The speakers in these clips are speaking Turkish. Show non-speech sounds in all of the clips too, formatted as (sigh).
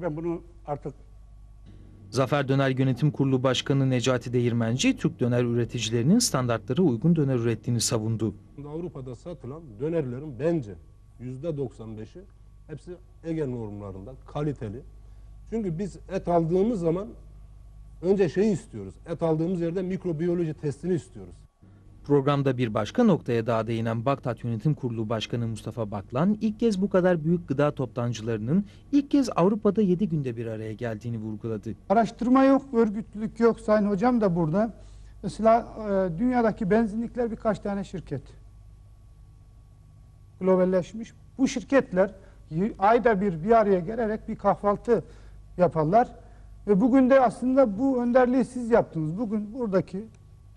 demektir. Ben bunu artık Zafer Döner Yönetim Kurulu Başkanı Necati Değirmenci, Türk döner üreticilerinin standartlara uygun döner ürettiğini savundu. Avrupa'da satılan dönerlerin bence yüzde 95'i hepsi Ege normlarında kaliteli. Çünkü biz et aldığımız zaman önce şeyi istiyoruz. Et aldığımız yerde mikrobiyoloji testini istiyoruz. Programda bir başka noktaya daha değinen Baktat Yönetim Kurulu Başkanı Mustafa Baklan, ilk kez bu kadar büyük gıda toptancılarının ilk kez Avrupa'da 7 günde bir araya geldiğini vurguladı. Araştırma yok, örgütlülük yok. Sayın hocam da burada. Mesela e, dünyadaki benzinlikler birkaç tane şirket. Globalleşmiş. Bu şirketler ayda bir bir araya gelerek bir kahvaltı yaparlar. Ve bugün de aslında bu önderliği siz yaptınız. Bugün buradaki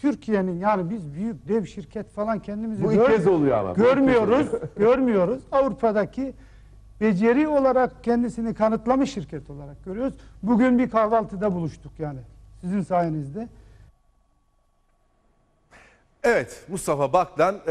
Türkiye'nin yani biz büyük dev şirket falan kendimizi Bu ilk kez oluyor ama. Bu ilk kez görmüyoruz. oluyor. (laughs) görmüyoruz. Avrupa'daki beceri olarak kendisini kanıtlamış şirket olarak görüyoruz. Bugün bir kahvaltıda buluştuk yani sizin sayenizde. Evet Mustafa Baklan e,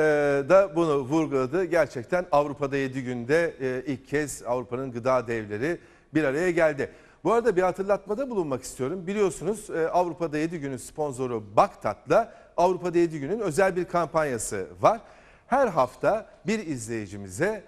da bunu vurguladı. Gerçekten Avrupa'da 7 günde e, ilk kez Avrupa'nın gıda devleri bir araya geldi. Bu arada bir hatırlatmada bulunmak istiyorum. Biliyorsunuz e, Avrupa'da 7 günün sponsoru Baktat'la Avrupa'da 7 günün özel bir kampanyası var. Her hafta bir izleyicimize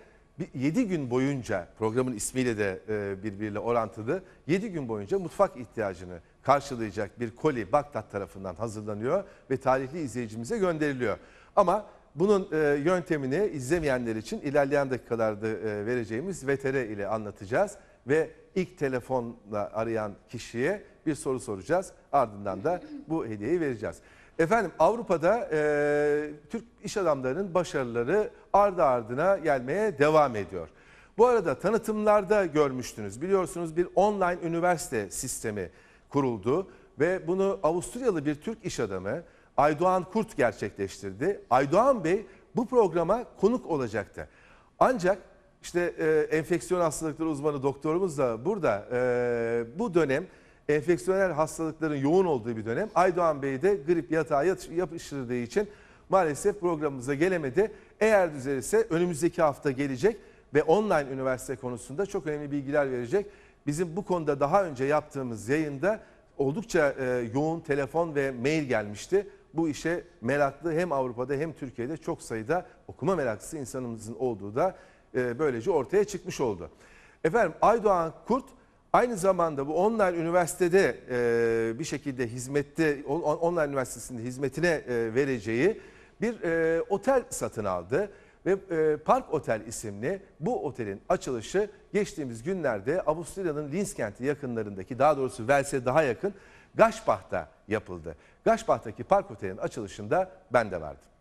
7 gün boyunca programın ismiyle de e, birbiriyle orantılı 7 gün boyunca mutfak ihtiyacını karşılayacak bir koli Baktat tarafından hazırlanıyor ve tarihli izleyicimize gönderiliyor. Ama bunun e, yöntemini izlemeyenler için ilerleyen dakikalarda vereceğimiz VTR ile anlatacağız ve ilk telefonla arayan kişiye bir soru soracağız. Ardından da bu hediyeyi vereceğiz. Efendim Avrupa'da e, Türk iş adamlarının başarıları ardı ardına gelmeye devam ediyor. Bu arada tanıtımlarda görmüştünüz. Biliyorsunuz bir online üniversite sistemi kuruldu ve bunu Avusturyalı bir Türk iş adamı Aydoğan Kurt gerçekleştirdi. Aydoğan Bey bu programa konuk olacaktı. Ancak işte e, enfeksiyon hastalıkları uzmanı doktorumuz da burada e, bu dönem enfeksiyonel hastalıkların yoğun olduğu bir dönem. Aydoğan Bey de grip yatağa yat- yapıştırdığı için maalesef programımıza gelemedi. Eğer düzelirse önümüzdeki hafta gelecek ve online üniversite konusunda çok önemli bilgiler verecek. Bizim bu konuda daha önce yaptığımız yayında oldukça e, yoğun telefon ve mail gelmişti. Bu işe meraklı hem Avrupa'da hem Türkiye'de çok sayıda okuma meraklısı insanımızın olduğu da e, böylece ortaya çıkmış oldu. Efendim Aydoğan Kurt aynı zamanda bu online üniversitede e, bir şekilde hizmette on- on- online üniversitesinde hizmetine e, vereceği bir otel satın aldı ve Park Otel isimli bu otelin açılışı geçtiğimiz günlerde Avusturya'nın Linz kenti yakınlarındaki daha doğrusu Wels'e daha yakın Gaşbach'ta yapıldı. Gaşbach'taki Park Otel'in açılışında ben de vardım.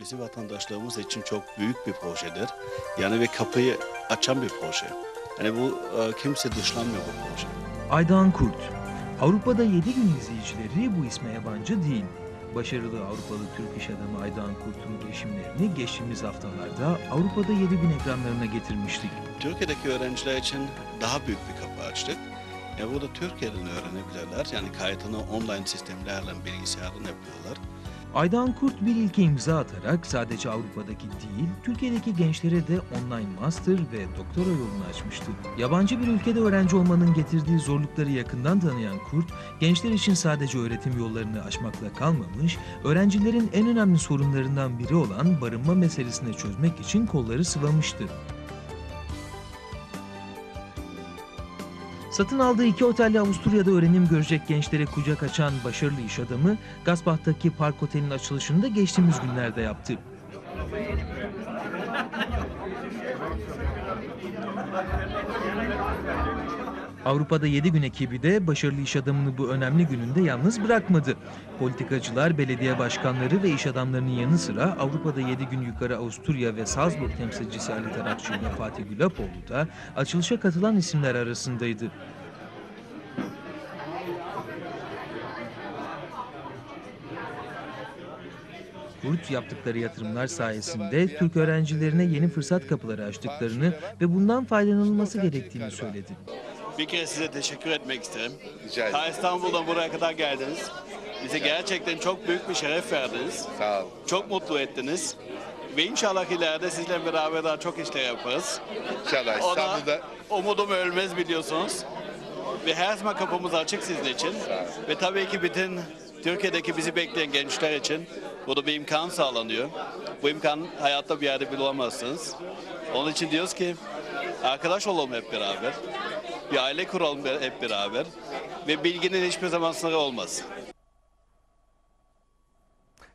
Bizim vatandaşlarımız için çok büyük bir projedir. Yani ve kapıyı açan bir proje. Yani bu e, kimse dışlanmıyor bu proje. Aydan Kurt, Avrupa'da 7 gün izleyicileri bu isme yabancı değil. Başarılı Avrupalı Türk iş adamı Aydan Kurt'un girişimlerini geçtiğimiz haftalarda Avrupa'da 7 gün ekranlarına getirmiştik. Türkiye'deki öğrenciler için daha büyük bir kapı açtık. Yani burada Türkiye'den öğrenebilirler. Yani kaydını online sistemlerle bilgisayardan yapıyorlar. Aydan Kurt bir ilke imza atarak sadece Avrupa'daki değil, Türkiye'deki gençlere de online master ve doktora yolunu açmıştı. Yabancı bir ülkede öğrenci olmanın getirdiği zorlukları yakından tanıyan Kurt, gençler için sadece öğretim yollarını aşmakla kalmamış, öğrencilerin en önemli sorunlarından biri olan barınma meselesini çözmek için kolları sıvamıştı. Satın aldığı iki otelle Avusturya'da öğrenim görecek gençlere kucak açan başarılı iş adamı, Gaspach'taki Park Otel'in açılışını da geçtiğimiz günlerde yaptı. Avrupa'da 7 gün ekibi de başarılı iş adamını bu önemli gününde yalnız bırakmadı. Politikacılar, belediye başkanları ve iş adamlarının yanı sıra Avrupa'da 7 gün yukarı Avusturya ve Salzburg temsilcisi Ali Tarakçı ile Fatih Gülapoğlu da açılışa katılan isimler arasındaydı. Kurt yaptıkları yatırımlar sayesinde Türk öğrencilerine yeni fırsat kapıları açtıklarını ve bundan faydalanılması gerektiğini söyledi. Bir kere size teşekkür etmek isterim. Rica ederim. Ta İstanbul'dan buraya kadar geldiniz. Bize gerçekten çok büyük bir şeref verdiniz. Sağ olun. Çok mutlu ettiniz. Ve inşallah ileride sizle beraber daha çok işler yaparız. İnşallah Ona İstanbul'da umudum ölmez biliyorsunuz. Ve her zaman kapımız açık sizin için. Ve tabii ki bütün Türkiye'deki bizi bekleyen gençler için burada bir imkan sağlanıyor. Bu imkan hayatta bir yerde bulamazsınız. Onun için diyoruz ki arkadaş olalım hep beraber. Bir aile kuralım hep beraber. Ve bilginin hiçbir zaman sınırı olmaz.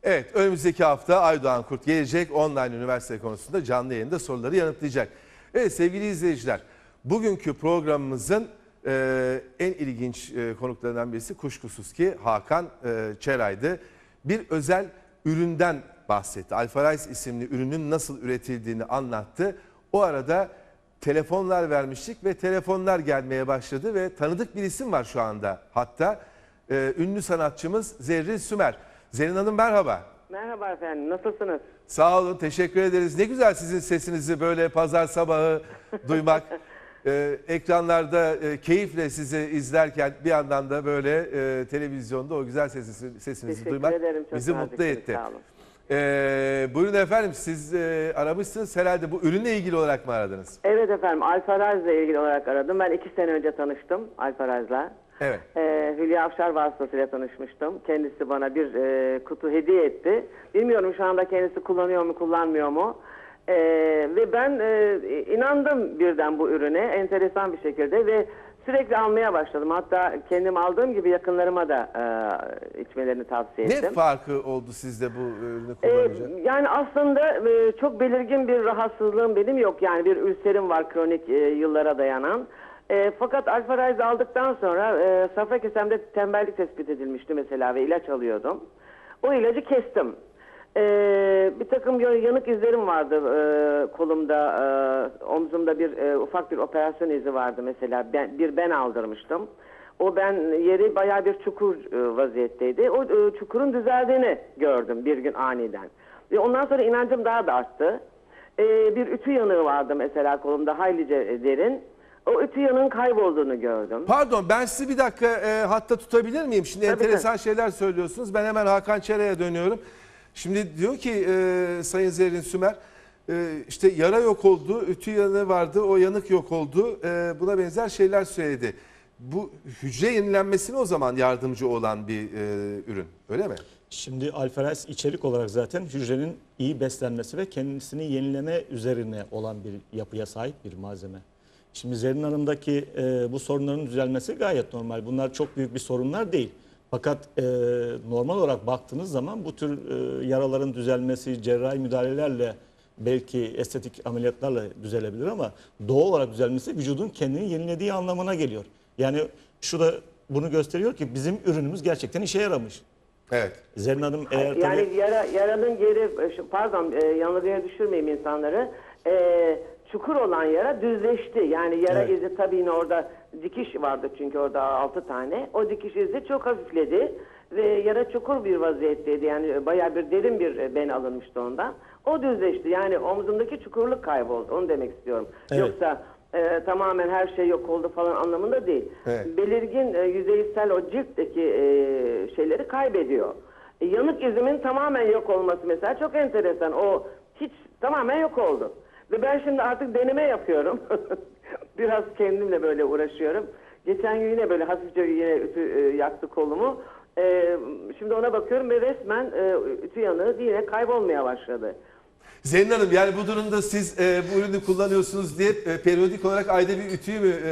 Evet, önümüzdeki hafta Aydoğan Kurt gelecek. Online üniversite konusunda canlı yayında soruları yanıtlayacak. Evet sevgili izleyiciler, bugünkü programımızın e, en ilginç e, konuklarından birisi kuşkusuz ki Hakan e, Çeray'dı. Bir özel üründen bahsetti. Alfa Rice isimli ürünün nasıl üretildiğini anlattı. O arada telefonlar vermiştik ve telefonlar gelmeye başladı ve tanıdık bir isim var şu anda. Hatta e, ünlü sanatçımız Zerrin Sümer. Zerrin Hanım merhaba. Merhaba efendim, nasılsınız? Sağ olun, teşekkür ederiz. Ne güzel sizin sesinizi böyle pazar sabahı (laughs) duymak. Ee, ekranlarda e, keyifle sizi izlerken bir yandan da böyle e, televizyonda o güzel sesinizi, sesinizi Teşekkür duymak ederim, çok bizi mutlu etti. sağ olun. Ee, buyurun efendim siz e, aramışsınız herhalde bu ürünle ilgili olarak mı aradınız? Evet efendim, Alfaraz ile ilgili olarak aradım. Ben iki sene önce tanıştım Alfaraz'la. Evet. Ee, Hülya Avşar vasıtasıyla tanışmıştım. Kendisi bana bir e, kutu hediye etti. Bilmiyorum şu anda kendisi kullanıyor mu, kullanmıyor mu? Ee, ve ben e, inandım birden bu ürüne, enteresan bir şekilde ve sürekli almaya başladım. Hatta kendim aldığım gibi yakınlarıma da e, içmelerini tavsiye ettim. Ne farkı oldu sizde bu ürünü Ee, kullanınca? yani aslında e, çok belirgin bir rahatsızlığım benim yok. Yani bir ülserim var kronik e, yıllara dayanan. E, fakat Alfa Rise aldıktan sonra e, safra kesemde tembellik tespit edilmişti mesela ve ilaç alıyordum. O ilacı kestim. E, bir takım ya- yanık izlerim vardı e, kolumda, e, omzumda bir e, ufak bir operasyon izi vardı mesela. Ben, bir ben aldırmıştım. O ben yeri bayağı bir çukur e, vaziyetteydi. O e, çukurun düzeldiğini gördüm bir gün aniden. Ve ondan sonra inancım daha da arttı. E, bir ütü yanığı vardı mesela kolumda haylice derin. O ütü yanığın kaybolduğunu gördüm. Pardon ben sizi bir dakika e, hatta tutabilir miyim? Şimdi Tabii, enteresan şeyler söylüyorsunuz. Ben hemen Hakan Çera'ya dönüyorum. Şimdi diyor ki e, Sayın Zerrin Sümer e, işte yara yok oldu, ütü yanığı vardı, o yanık yok oldu. E, buna benzer şeyler söyledi. Bu hücre yenilenmesine o zaman yardımcı olan bir e, ürün öyle mi? Şimdi alfares içerik olarak zaten hücrenin iyi beslenmesi ve kendisini yenileme üzerine olan bir yapıya sahip bir malzeme. Şimdi Zerrin Hanım'daki e, bu sorunların düzelmesi gayet normal. Bunlar çok büyük bir sorunlar değil. Fakat e, normal olarak baktığınız zaman bu tür e, yaraların düzelmesi cerrahi müdahalelerle belki estetik ameliyatlarla düzelebilir ama doğal olarak düzelmesi vücudun kendini yenilediği anlamına geliyor. Yani şu da bunu gösteriyor ki bizim ürünümüz gerçekten işe yaramış. Evet. Zerrin Hanım eğer yani tabii... yara, yaranın geri, şu- pardon e, yanılgıya düşürmeyeyim insanları. E, çukur olan yara düzleşti. Yani yara Evet. izi tabii yine orada dikiş vardı çünkü orada altı tane. O dikiş izi çok hafifledi ve yara çukur bir vaziyetteydi. Yani bayağı bir derin bir e, ben alınmıştı ondan. O düzleşti. Yani omzumdaki çukurluk kayboldu. Onu demek istiyorum. Evet. Yoksa e, tamamen her şey yok oldu falan anlamında değil. Evet. Belirgin e, yüzeysel o ciltteki e, şeyleri kaybediyor. E, yanık izimin tamamen yok olması mesela çok enteresan. O hiç tamamen yok oldu. Ve ben şimdi artık deneme yapıyorum. (laughs) Biraz kendimle böyle uğraşıyorum. Geçen gün yine böyle hafifçe yine ütü e, yaktı kolumu. E, şimdi ona bakıyorum ve resmen e, ütü yanığı yine kaybolmaya başladı. Zerrin Hanım yani bu durumda siz e, bu ürünü kullanıyorsunuz diye e, periyodik olarak ayda bir ütüyü mü e,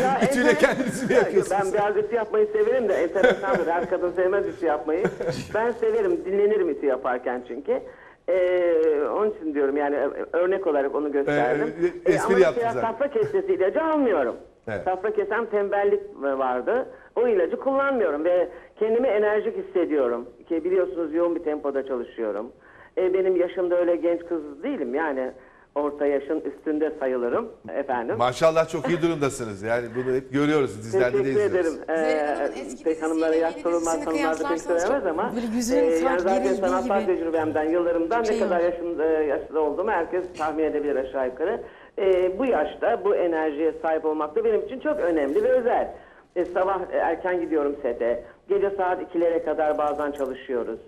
Ya (laughs) ütüyle enter- kendinizi mi Ya, yakıyorsunuz? Ben biraz ütü yapmayı severim de enteresandır. Her kadın sevmez ütü yapmayı. (laughs) Ben severim, dinlenirim ütü yaparken çünkü. Ee, onun için diyorum yani örnek olarak onu gösterdim. Ee, espri ama yaptın mesela zaten. safra kesesi ilacı almıyorum. Evet. Safra kesem tembellik vardı. O ilacı kullanmıyorum ve kendimi enerjik hissediyorum. Ki biliyorsunuz yoğun bir tempoda çalışıyorum. Ee, benim yaşımda öyle genç kız değilim yani orta yaşın üstünde sayılırım efendim. Maşallah çok iyi durumdasınız. Yani bunu hep görüyoruz dizilerde de Teşekkür izliyoruz. ederim. Ee, pek hanımlara yaş yeni sorulmaz dizisini hanımlar da pek söylemez ama böyle yüzünün e, yani fark zaten sanatsal gibi tecrübemden, yıllarımdan şey ne kadar var. yaşımda, yaşlı olduğumu herkes tahmin edebilir aşağı yukarı. E, bu yaşta bu enerjiye sahip olmak da benim için çok önemli ve özel. E, sabah e, erken gidiyorum sete. Gece saat 2'lere kadar bazen çalışıyoruz.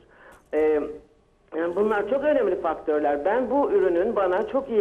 E, bunlar çok önemli faktörler. Ben bu ürünün bana çok iyi